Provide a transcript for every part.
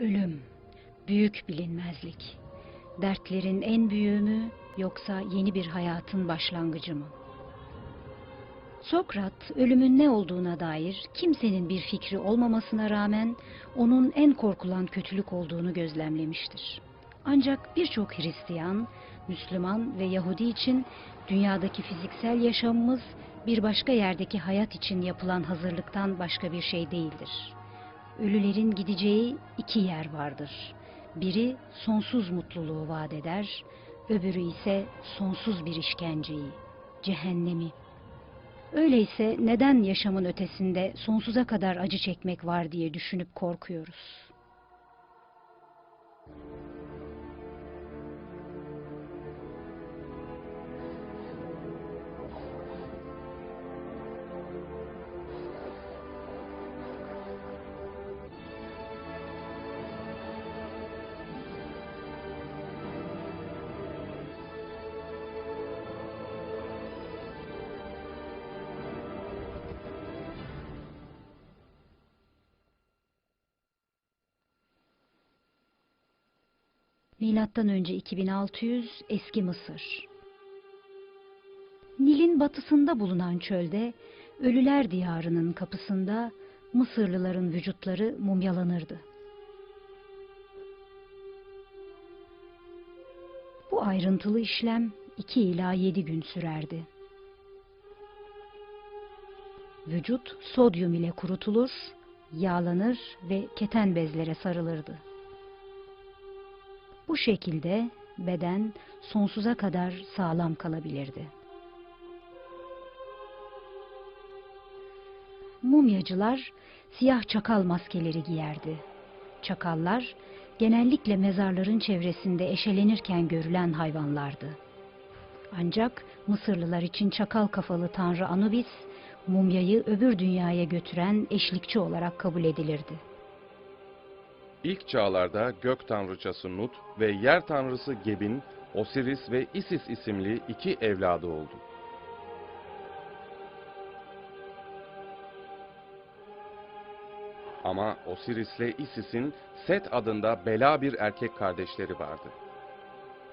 Ölüm, büyük bilinmezlik. Dertlerin en büyüğü mü yoksa yeni bir hayatın başlangıcı mı? Sokrat, ölümün ne olduğuna dair kimsenin bir fikri olmamasına rağmen onun en korkulan kötülük olduğunu gözlemlemiştir. Ancak birçok Hristiyan, Müslüman ve Yahudi için dünyadaki fiziksel yaşamımız bir başka yerdeki hayat için yapılan hazırlıktan başka bir şey değildir. Ölülerin gideceği iki yer vardır. Biri sonsuz mutluluğu vaat eder, öbürü ise sonsuz bir işkenceyi, cehennemi. Öyleyse neden yaşamın ötesinde sonsuza kadar acı çekmek var diye düşünüp korkuyoruz? Milattan önce 2600 eski Mısır. Nil'in batısında bulunan çölde Ölüler Diyarı'nın kapısında Mısırlıların vücutları mumyalanırdı. Bu ayrıntılı işlem 2 ila 7 gün sürerdi. Vücut sodyum ile kurutulur, yağlanır ve keten bezlere sarılırdı. Bu şekilde beden sonsuza kadar sağlam kalabilirdi. Mumyacılar siyah çakal maskeleri giyerdi. Çakallar genellikle mezarların çevresinde eşelenirken görülen hayvanlardı. Ancak Mısırlılar için çakal kafalı tanrı Anubis, mumyayı öbür dünyaya götüren eşlikçi olarak kabul edilirdi. İlk çağlarda gök tanrıçası Nut ve yer tanrısı Geb'in Osiris ve Isis isimli iki evladı oldu. Ama Osiris ile Isis'in Set adında bela bir erkek kardeşleri vardı.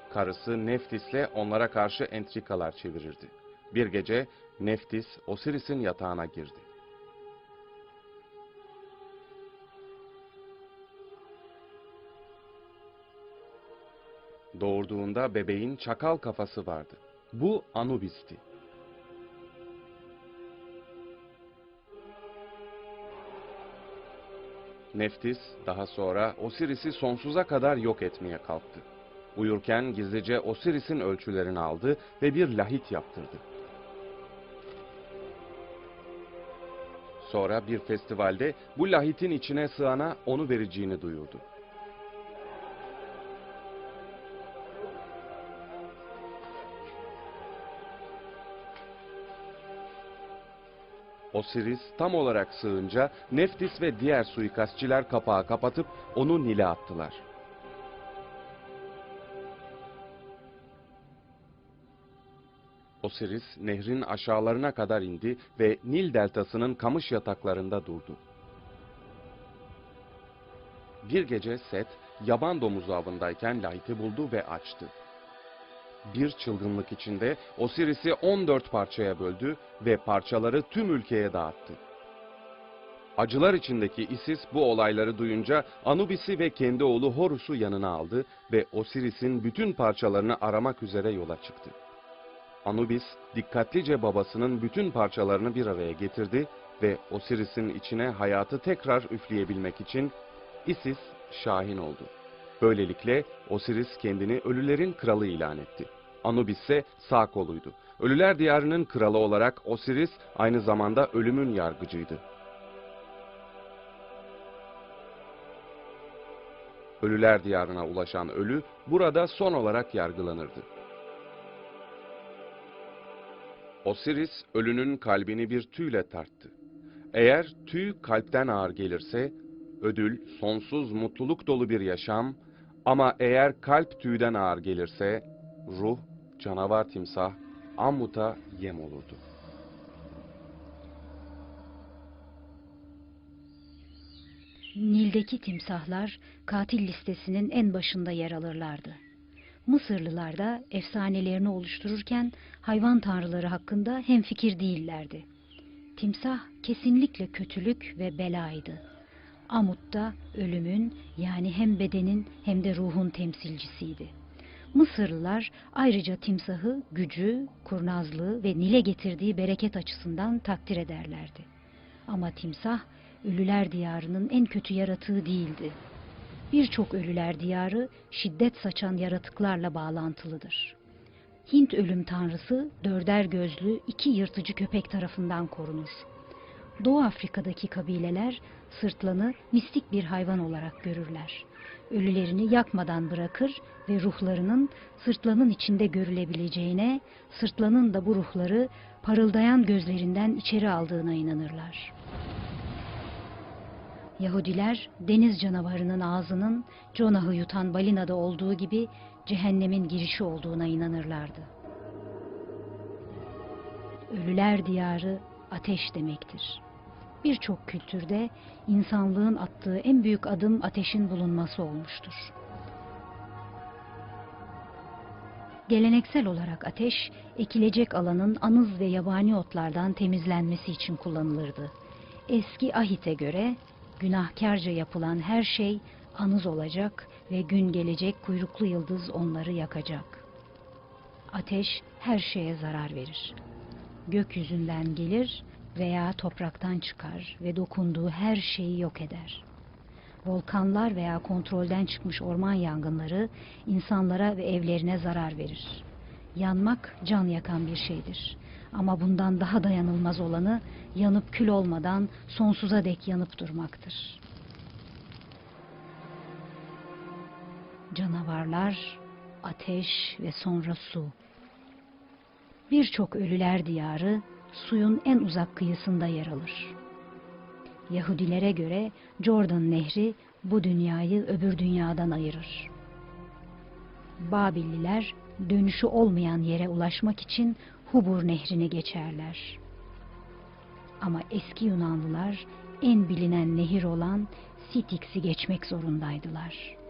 Karısı Neftis'le onlara karşı entrikalar çevirirdi. Bir gece Neftis Osiris'in yatağına girdi. Doğurduğunda bebeğin çakal kafası vardı. Bu Anubis'ti. Neftis daha sonra Osiris'i sonsuza kadar yok etmeye kalktı. Uyurken gizlice Osiris'in ölçülerini aldı ve bir lahit yaptırdı. Sonra bir festivalde bu lahitin içine sığana onu vereceğini duyurdu. Osiris tam olarak sığınca Neftis ve diğer suikastçiler kapağı kapatıp onu Nil'e attılar. Osiris nehrin aşağılarına kadar indi ve Nil deltasının kamış yataklarında durdu. Bir gece Set, yaban domuzu avındayken Lahit'i buldu ve açtı. Bir çılgınlık içinde Osiris'i 14 parçaya böldü ve parçaları tüm ülkeye dağıttı. Acılar içindeki Isis bu olayları duyunca Anubis'i ve kendi oğlu Horus'u yanına aldı ve Osiris'in bütün parçalarını aramak üzere yola çıktı. Anubis dikkatlice babasının bütün parçalarını bir araya getirdi ve Osiris'in içine hayatı tekrar üfleyebilmek için Isis şahin oldu. Böylelikle Osiris kendini ölülerin kralı ilan etti. Anubis ise sağ koluydu. Ölüler diyarının kralı olarak Osiris aynı zamanda ölümün yargıcıydı. Ölüler diyarına ulaşan ölü burada son olarak yargılanırdı. Osiris ölünün kalbini bir tüyle tarttı. Eğer tüy kalpten ağır gelirse ödül sonsuz mutluluk dolu bir yaşam ama eğer kalp tüyden ağır gelirse ruh, canavar timsah, ammuta yem olurdu. Nil'deki timsahlar katil listesinin en başında yer alırlardı. Mısırlılar da efsanelerini oluştururken hayvan tanrıları hakkında hemfikir değillerdi. Timsah kesinlikle kötülük ve belaydı. Amut da ölümün yani hem bedenin hem de ruhun temsilcisiydi. Mısırlılar ayrıca timsahı gücü, kurnazlığı ve Nil'e getirdiği bereket açısından takdir ederlerdi. Ama timsah ölüler diyarının en kötü yaratığı değildi. Birçok ölüler diyarı şiddet saçan yaratıklarla bağlantılıdır. Hint ölüm tanrısı dörder gözlü iki yırtıcı köpek tarafından korunur. Doğu Afrika'daki kabileler sırtlanı mistik bir hayvan olarak görürler. Ölülerini yakmadan bırakır ve ruhlarının sırtlanın içinde görülebileceğine, sırtlanın da bu ruhları parıldayan gözlerinden içeri aldığına inanırlar. Yahudiler deniz canavarının ağzının Jonah'ı yutan balinada olduğu gibi cehennemin girişi olduğuna inanırlardı. Ölüler diyarı ateş demektir. Birçok kültürde insanlığın attığı en büyük adım ateşin bulunması olmuştur. Geleneksel olarak ateş, ekilecek alanın anız ve yabani otlardan temizlenmesi için kullanılırdı. Eski ahite göre günahkarca yapılan her şey anız olacak ve gün gelecek kuyruklu yıldız onları yakacak. Ateş her şeye zarar verir. Gökyüzünden gelir veya topraktan çıkar ve dokunduğu her şeyi yok eder. Volkanlar veya kontrolden çıkmış orman yangınları insanlara ve evlerine zarar verir. Yanmak can yakan bir şeydir. Ama bundan daha dayanılmaz olanı yanıp kül olmadan sonsuza dek yanıp durmaktır. Canavarlar, ateş ve sonra su. Birçok ölüler diyarı suyun en uzak kıyısında yer alır. Yahudilere göre Jordan Nehri bu dünyayı öbür dünyadan ayırır. Babilliler dönüşü olmayan yere ulaşmak için Hubur Nehri'ni geçerler. Ama eski Yunanlılar en bilinen nehir olan Styx'i geçmek zorundaydılar.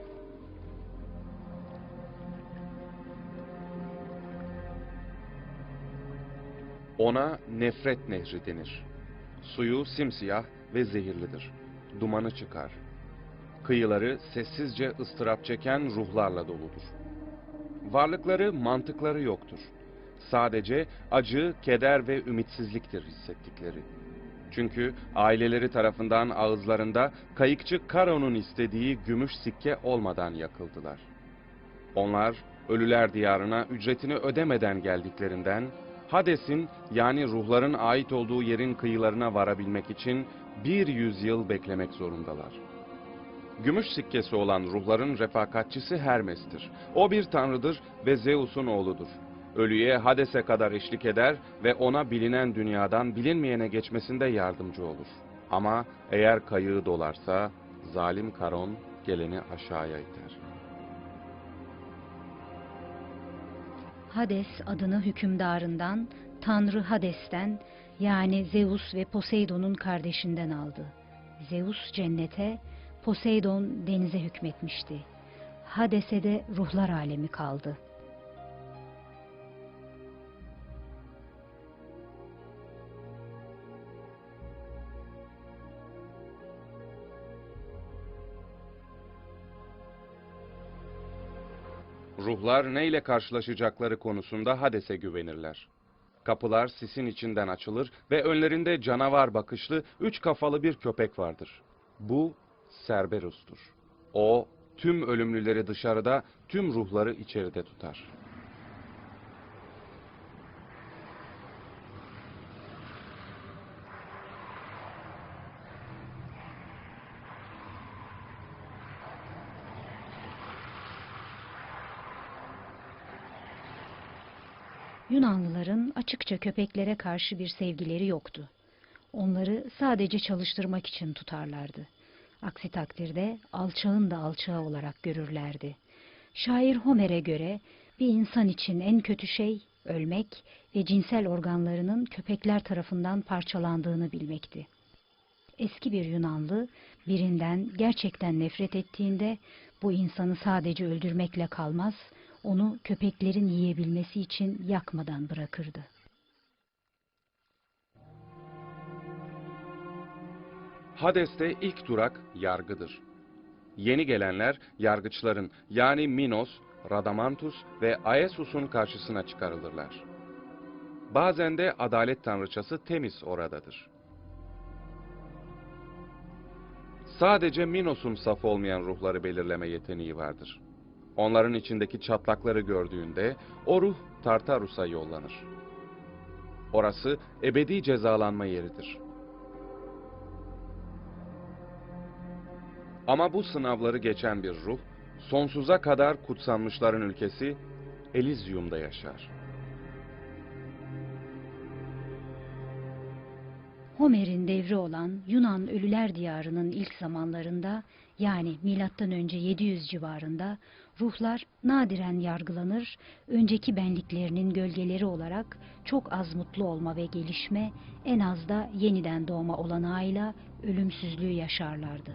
Ona nefret nehri denir. Suyu simsiyah ve zehirlidir. Dumanı çıkar. Kıyıları sessizce ıstırap çeken ruhlarla doludur. Varlıkları, mantıkları yoktur. Sadece acı, keder ve ümitsizliktir hissettikleri. Çünkü aileleri tarafından ağızlarında kayıkçı Karo'nun istediği gümüş sikke olmadan yakıldılar. Onlar ölüler diyarına ücretini ödemeden geldiklerinden Hades'in yani ruhların ait olduğu yerin kıyılarına varabilmek için bir yüzyıl beklemek zorundalar. Gümüş sikkesi olan ruhların refakatçisi Hermes'tir. O bir tanrıdır ve Zeus'un oğludur. Ölüye Hades'e kadar eşlik eder ve ona bilinen dünyadan bilinmeyene geçmesinde yardımcı olur. Ama eğer kayığı dolarsa zalim Karon geleni aşağıya iter. Hades adını hükümdarından, Tanrı Hades'ten yani Zeus ve Poseidon'un kardeşinden aldı. Zeus cennete, Poseidon denize hükmetmişti. Hades'e de ruhlar alemi kaldı. Ruhlar neyle karşılaşacakları konusunda Hades'e güvenirler. Kapılar sisin içinden açılır ve önlerinde canavar bakışlı üç kafalı bir köpek vardır. Bu Cerberus'tur. O tüm ölümlüleri dışarıda, tüm ruhları içeride tutar. Yunanlıların açıkça köpeklere karşı bir sevgileri yoktu. Onları sadece çalıştırmak için tutarlardı. Aksi takdirde alçağın da alçağı olarak görürlerdi. Şair Homer'e göre bir insan için en kötü şey ölmek ve cinsel organlarının köpekler tarafından parçalandığını bilmekti. Eski bir Yunanlı Birinden gerçekten nefret ettiğinde bu insanı sadece öldürmekle kalmaz, onu köpeklerin yiyebilmesi için yakmadan bırakırdı. Hades'te ilk durak yargıdır. Yeni gelenler yargıçların yani Minos, Radamantus ve Aesus'un karşısına çıkarılırlar. Bazen de adalet tanrıçası Temis oradadır. Sadece Minos'un saf olmayan ruhları belirleme yeteneği vardır. Onların içindeki çatlakları gördüğünde o ruh Tartarus'a yollanır. Orası ebedi cezalanma yeridir. Ama bu sınavları geçen bir ruh, sonsuza kadar kutsanmışların ülkesi Elysium'da yaşar. Homer'in devri olan Yunan Ölüler Diyarı'nın ilk zamanlarında yani milattan önce 700 civarında ruhlar nadiren yargılanır, önceki benliklerinin gölgeleri olarak çok az mutlu olma ve gelişme, en az da yeniden doğma olanağıyla ölümsüzlüğü yaşarlardı.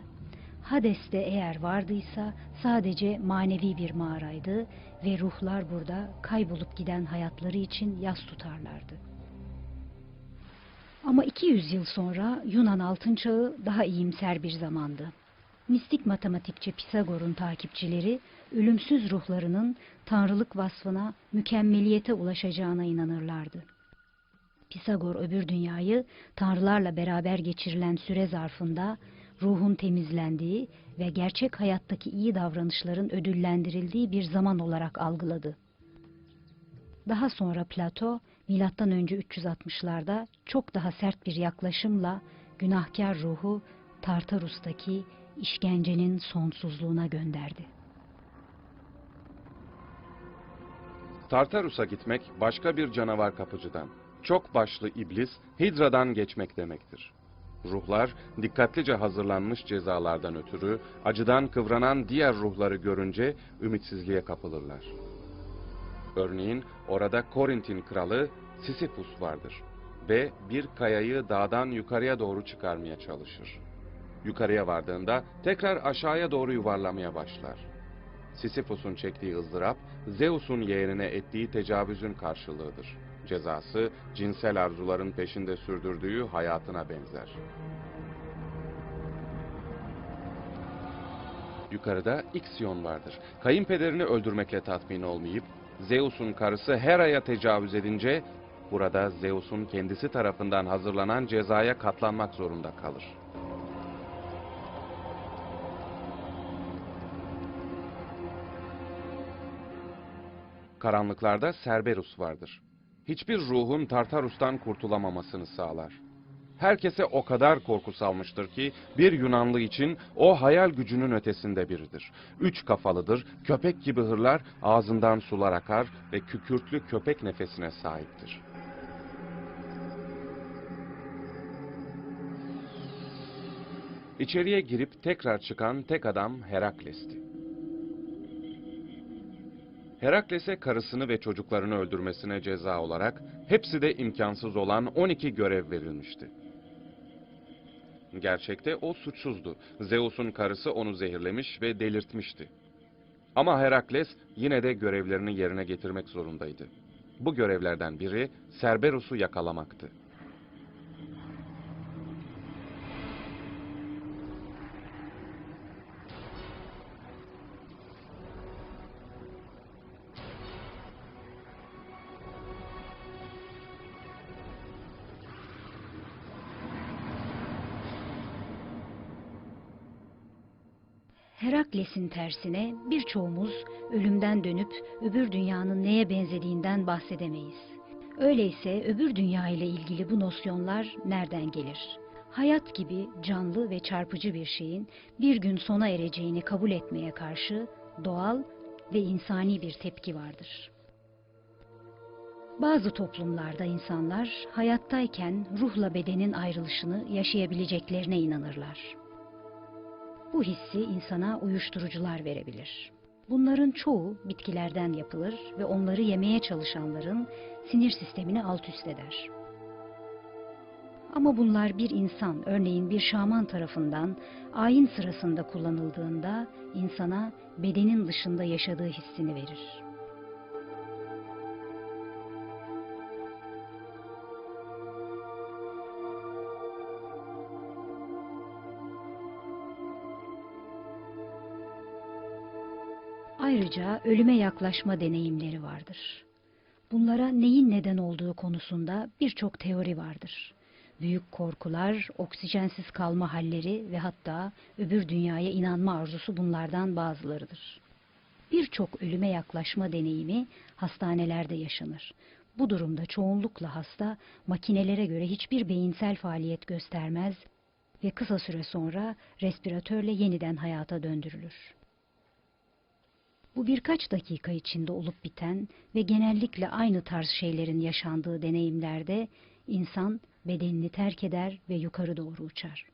Hades'te eğer vardıysa sadece manevi bir mağaraydı ve ruhlar burada kaybolup giden hayatları için yas tutarlardı. Ama 200 yıl sonra Yunan altın çağı daha iyimser bir zamandı. Mistik matematikçi Pisagor'un takipçileri ölümsüz ruhlarının tanrılık vasfına, mükemmeliyete ulaşacağına inanırlardı. Pisagor öbür dünyayı tanrılarla beraber geçirilen süre zarfında ruhun temizlendiği ve gerçek hayattaki iyi davranışların ödüllendirildiği bir zaman olarak algıladı. Daha sonra Plato, milattan önce 360'larda çok daha sert bir yaklaşımla günahkar ruhu Tartarus'taki işkencenin sonsuzluğuna gönderdi. Tartarus'a gitmek başka bir canavar kapıcıdan, çok başlı iblis Hidra'dan geçmek demektir. Ruhlar dikkatlice hazırlanmış cezalardan ötürü acıdan kıvranan diğer ruhları görünce ümitsizliğe kapılırlar. Örneğin orada Korint'in kralı Sisyphus vardır ve bir kayayı dağdan yukarıya doğru çıkarmaya çalışır. Yukarıya vardığında tekrar aşağıya doğru yuvarlamaya başlar. Sisyphus'un çektiği ızdırap, Zeus'un yeğenine ettiği tecavüzün karşılığıdır. Cezası, cinsel arzuların peşinde sürdürdüğü hayatına benzer. Yukarıda Ixion vardır. Kayınpederini öldürmekle tatmin olmayıp, Zeus'un karısı Hera'ya tecavüz edince, burada Zeus'un kendisi tarafından hazırlanan cezaya katlanmak zorunda kalır. Karanlıklarda Cerberus vardır. Hiçbir ruhun Tartarus'tan kurtulamamasını sağlar. Herkese o kadar korku salmıştır ki bir Yunanlı için o hayal gücünün ötesinde biridir. Üç kafalıdır, köpek gibi hırlar, ağzından sular akar ve kükürtlü köpek nefesine sahiptir. İçeriye girip tekrar çıkan tek adam Herakles'ti. Herakles'e karısını ve çocuklarını öldürmesine ceza olarak hepsi de imkansız olan 12 görev verilmişti. Gerçekte o suçsuzdu. Zeus'un karısı onu zehirlemiş ve delirtmişti. Ama Herakles yine de görevlerini yerine getirmek zorundaydı. Bu görevlerden biri Cerberus'u yakalamaktı. Herakles'in tersine birçoğumuz ölümden dönüp öbür dünyanın neye benzediğinden bahsedemeyiz. Öyleyse öbür dünya ile ilgili bu nosyonlar nereden gelir? Hayat gibi canlı ve çarpıcı bir şeyin bir gün sona ereceğini kabul etmeye karşı doğal ve insani bir tepki vardır. Bazı toplumlarda insanlar hayattayken ruhla bedenin ayrılışını yaşayabileceklerine inanırlar. Bu hissi insana uyuşturucular verebilir. Bunların çoğu bitkilerden yapılır ve onları yemeye çalışanların sinir sistemini alt üst eder. Ama bunlar bir insan, örneğin bir şaman tarafından ayin sırasında kullanıldığında insana bedenin dışında yaşadığı hissini verir. Ayrıca ölüme yaklaşma deneyimleri vardır. Bunlara neyin neden olduğu konusunda birçok teori vardır. Büyük korkular, oksijensiz kalma halleri ve hatta öbür dünyaya inanma arzusu bunlardan bazılarıdır. Birçok ölüme yaklaşma deneyimi hastanelerde yaşanır. Bu durumda çoğunlukla hasta makinelere göre hiçbir beyinsel faaliyet göstermez ve kısa süre sonra respiratörle yeniden hayata döndürülür. Bu birkaç dakika içinde olup biten ve genellikle aynı tarz şeylerin yaşandığı deneyimlerde insan bedenini terk eder ve yukarı doğru uçar.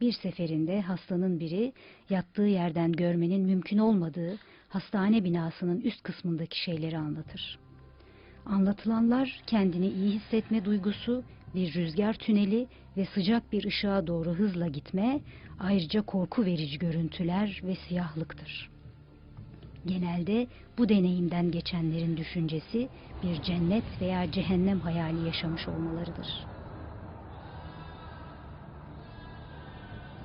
Bir seferinde hastanın biri yattığı yerden görmenin mümkün olmadığı hastane binasının üst kısmındaki şeyleri anlatır. Anlatılanlar kendini iyi hissetme duygusu, bir rüzgar tüneli ve sıcak bir ışığa doğru hızla gitme, ayrıca korku verici görüntüler ve siyahlıktır. Genelde bu deneyimden geçenlerin düşüncesi bir cennet veya cehennem hayali yaşamış olmalarıdır.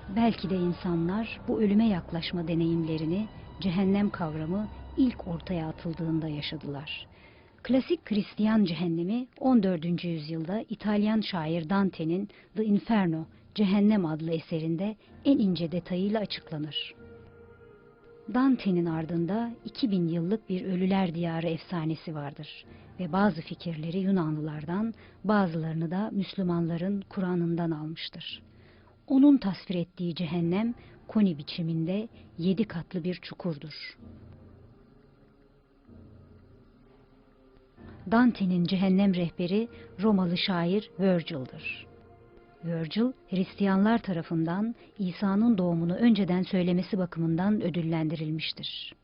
Belki de insanlar bu ölüme yaklaşma deneyimlerini cehennem kavramı ilk ortaya atıldığında yaşadılar. Klasik Hristiyan cehennemi 14. yüzyılda İtalyan şair Dante'nin The Inferno, Cehennem adlı eserinde en ince detayıyla açıklanır. Dante'nin ardında 2000 yıllık bir ölüler diyarı efsanesi vardır ve bazı fikirleri Yunanlılardan, bazılarını da Müslümanların Kur'an'ından almıştır. Onun tasvir ettiği cehennem koni biçiminde yedi katlı bir çukurdur. Dante'nin cehennem rehberi Romalı şair Virgil'dir. Virgil, Hristiyanlar tarafından İsa'nın doğumunu önceden söylemesi bakımından ödüllendirilmiştir.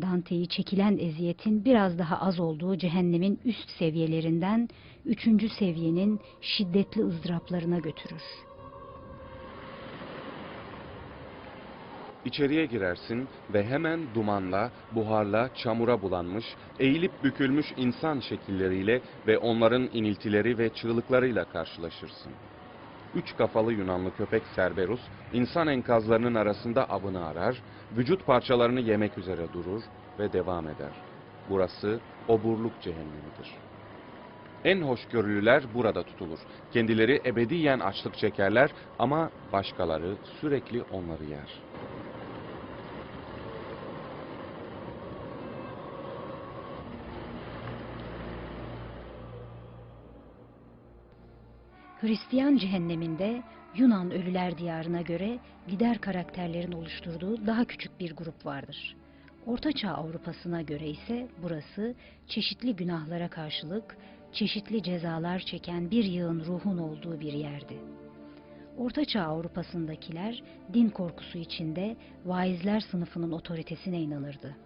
Dante'yi çekilen eziyetin biraz daha az olduğu cehennemin üst seviyelerinden üçüncü seviyenin şiddetli ızdıraplarına götürür. İçeriye girersin ve hemen dumanla, buharla, çamura bulanmış, eğilip bükülmüş insan şekilleriyle ve onların iniltileri ve çığlıklarıyla karşılaşırsın. Üç kafalı Yunanlı köpek Cerberus, insan enkazlarının arasında avını arar, vücut parçalarını yemek üzere durur ve devam eder. Burası oburluk cehennemidir. En hoşgörülüler burada tutulur. Kendileri ebediyen açlık çekerler ama başkaları sürekli onları yer. Hristiyan cehenneminde Yunan ölüler diyarına göre lider karakterlerin oluşturduğu daha küçük bir grup vardır. Ortaçağ Avrupa'sına göre ise burası çeşitli günahlara karşılık çeşitli cezalar çeken bir yığın ruhun olduğu bir yerdi. Ortaçağ Avrupa'sındakiler din korkusu içinde vaizler sınıfının otoritesine inanırdı.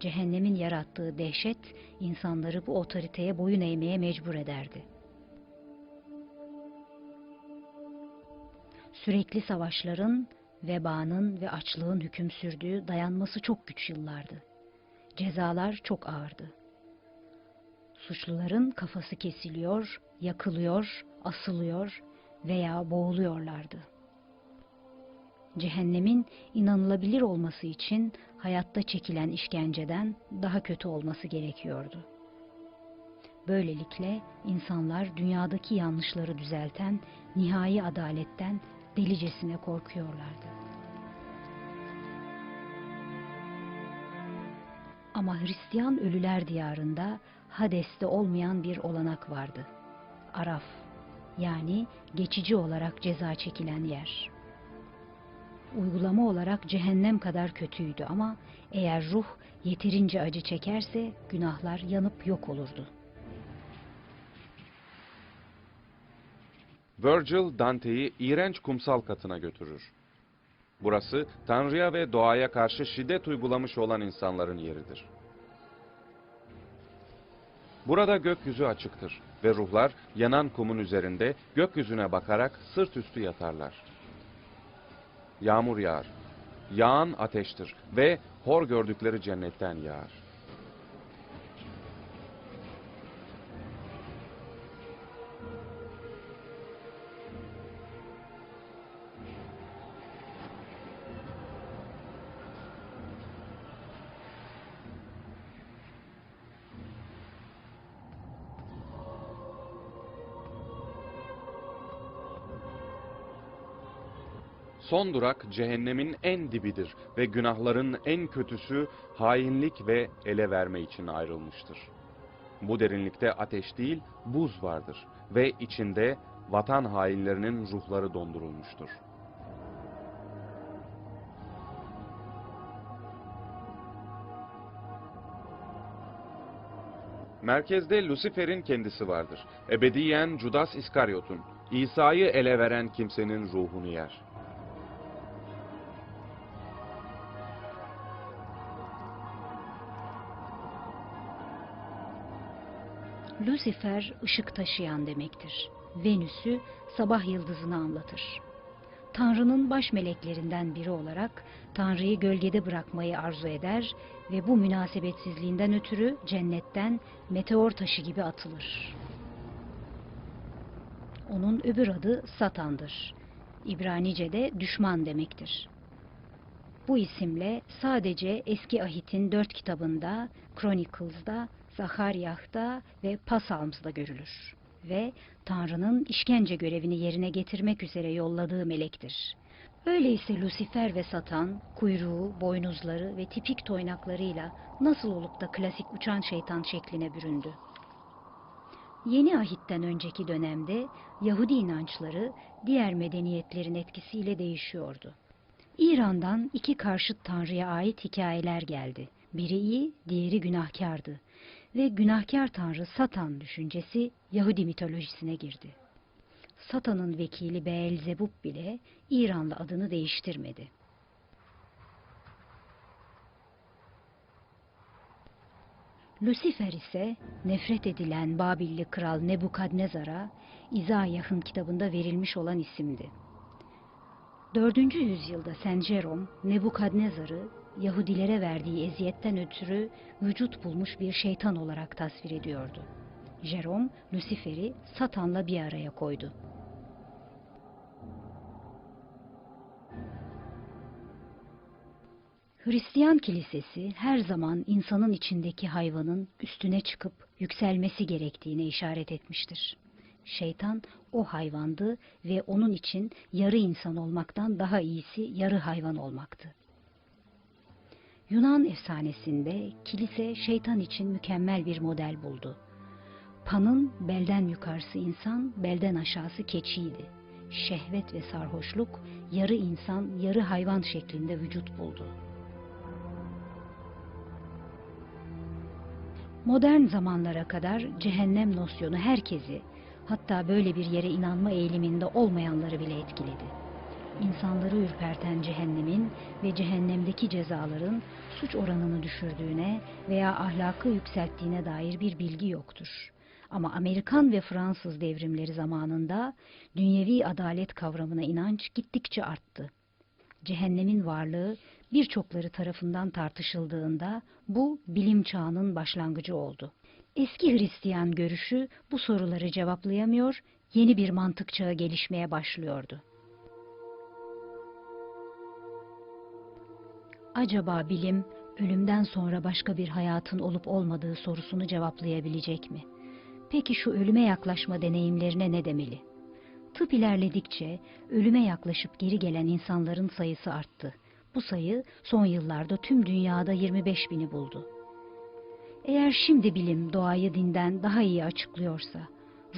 Cehennemin yarattığı dehşet insanları bu otoriteye boyun eğmeye mecbur ederdi. Sürekli savaşların, vebanın ve açlığın hüküm sürdüğü dayanması çok güç yıllardı. Cezalar çok ağırdı. Suçluların kafası kesiliyor, yakılıyor, asılıyor veya boğuluyorlardı. Cehennemin inanılabilir olması için hayatta çekilen işkenceden daha kötü olması gerekiyordu. Böylelikle insanlar dünyadaki yanlışları düzelten nihai adaletten delicesine korkuyorlardı. Ama Hristiyan ölüler diyarında Hades'te olmayan bir olanak vardı. Araf, yani geçici olarak ceza çekilen yer. Uygulama olarak cehennem kadar kötüydü ama eğer ruh yeterince acı çekerse günahlar yanıp yok olurdu. Virgil Dante'yi iğrenç kumsal katına götürür. Burası Tanrı'ya ve doğaya karşı şiddet uygulamış olan insanların yeridir. Burada gökyüzü açıktır ve ruhlar yanan kumun üzerinde gökyüzüne bakarak sırt üstü yatarlar. Yağmur yağar. Yağan ateştir ve hor gördükleri cennetten yağar. Son durak cehennemin en dibidir ve günahların en kötüsü hainlik ve ele verme için ayrılmıştır. Bu derinlikte ateş değil, buz vardır ve içinde vatan hainlerinin ruhları dondurulmuştur. Merkezde Lucifer'in kendisi vardır. Ebediyen Judas İskaryot'un, İsa'yı ele veren kimsenin ruhunu yer. Lucifer ışık taşıyan demektir. Venüs'ü sabah yıldızını anlatır. Tanrı'nın baş meleklerinden biri olarak Tanrı'yı gölgede bırakmayı arzu eder ve bu münasebetsizliğinden ötürü cennetten meteor taşı gibi atılır. Onun öbür adı Satan'dır. İbranice'de düşman demektir. Bu isimle sadece Eski Ahit'in dört kitabında, Chronicles'da, Zaharyah'ta ve Pasalms'da görülür ve Tanrı'nın işkence görevini yerine getirmek üzere yolladığı melektir. Öyleyse Lucifer ve Satan, kuyruğu, boynuzları ve tipik toynaklarıyla nasıl olup da klasik uçan şeytan şekline büründü? Yeni ahitten önceki dönemde Yahudi inançları diğer medeniyetlerin etkisiyle değişiyordu. İran'dan iki karşıt tanrıya ait hikayeler geldi. Biri iyi, diğeri günahkardı. Ve günahkar tanrı Satan düşüncesi Yahudi mitolojisine girdi. Satan'ın vekili Beelzebub bile İranlı adını değiştirmedi. Lucifer ise nefret edilen Babilli kral Nebukadnezar'a İzayah'ın kitabında verilmiş olan isimdi. 4. yüzyılda Saint Jerome, Nebukadnezar'ı Yahudilere verdiği eziyetten ötürü vücut bulmuş bir şeytan olarak tasvir ediyordu. Jerome, Lucifer'i Satan'la bir araya koydu. Hristiyan kilisesi her zaman insanın içindeki hayvanın üstüne çıkıp yükselmesi gerektiğine işaret etmiştir. Şeytan o hayvandı ve onun için yarı insan olmaktan daha iyisi yarı hayvan olmaktı. Yunan efsanesinde kilise şeytan için mükemmel bir model buldu. Pan'ın belden yukarısı insan, belden aşağısı keçiydi. Şehvet ve sarhoşluk yarı insan, yarı hayvan şeklinde vücut buldu. Modern zamanlara kadar cehennem nosyonu herkesi, hatta böyle bir yere inanma eğiliminde olmayanları bile etkiledi. İnsanları ürperten cehennemin ve cehennemdeki cezaların suç oranını düşürdüğüne veya ahlakı yükselttiğine dair bir bilgi yoktur. Ama Amerikan ve Fransız devrimleri zamanında dünyevi adalet kavramına inanç gittikçe arttı. Cehennemin varlığı birçokları tarafından tartışıldığında bu bilim çağının başlangıcı oldu. Eski Hristiyan görüşü bu soruları cevaplayamıyor, yeni bir mantık çağı gelişmeye başlıyordu. Acaba bilim ölümden sonra başka bir hayatın olup olmadığı sorusunu cevaplayabilecek mi? Peki şu ölüme yaklaşma deneyimlerine ne demeli? Tıp ilerledikçe ölüme yaklaşıp geri gelen insanların sayısı arttı. Bu sayı son yıllarda tüm dünyada 25 bini buldu. Eğer şimdi bilim doğayı dinden daha iyi açıklıyorsa,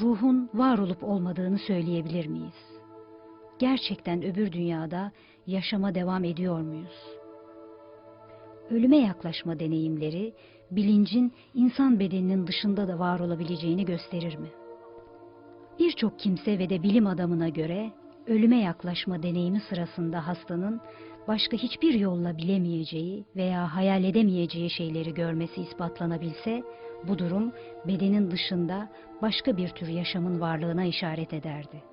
ruhun var olup olmadığını söyleyebilir miyiz? Gerçekten öbür dünyada yaşama devam ediyor muyuz? Ölüme yaklaşma deneyimleri, bilincin insan bedeninin dışında da var olabileceğini gösterir mi? Birçok kimse ve de bilim adamına göre ölüme yaklaşma deneyimi sırasında hastanın başka hiçbir yolla bilemeyeceği veya hayal edemeyeceği şeyleri görmesi ispatlanabilse Bu durum bedenin dışında başka bir tür yaşamın varlığına işaret ederdi.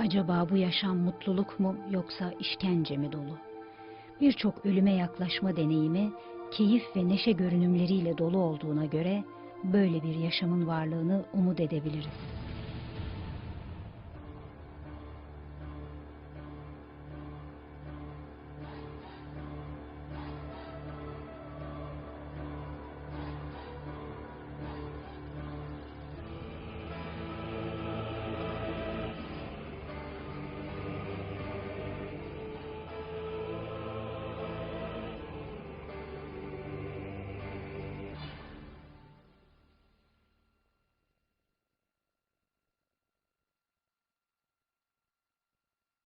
Acaba bu yaşam mutluluk mu yoksa işkence mi dolu? Birçok ölüme yaklaşma deneyimi keyif ve neşe görünümleriyle dolu olduğuna göre böyle bir yaşamın varlığını umut edebiliriz.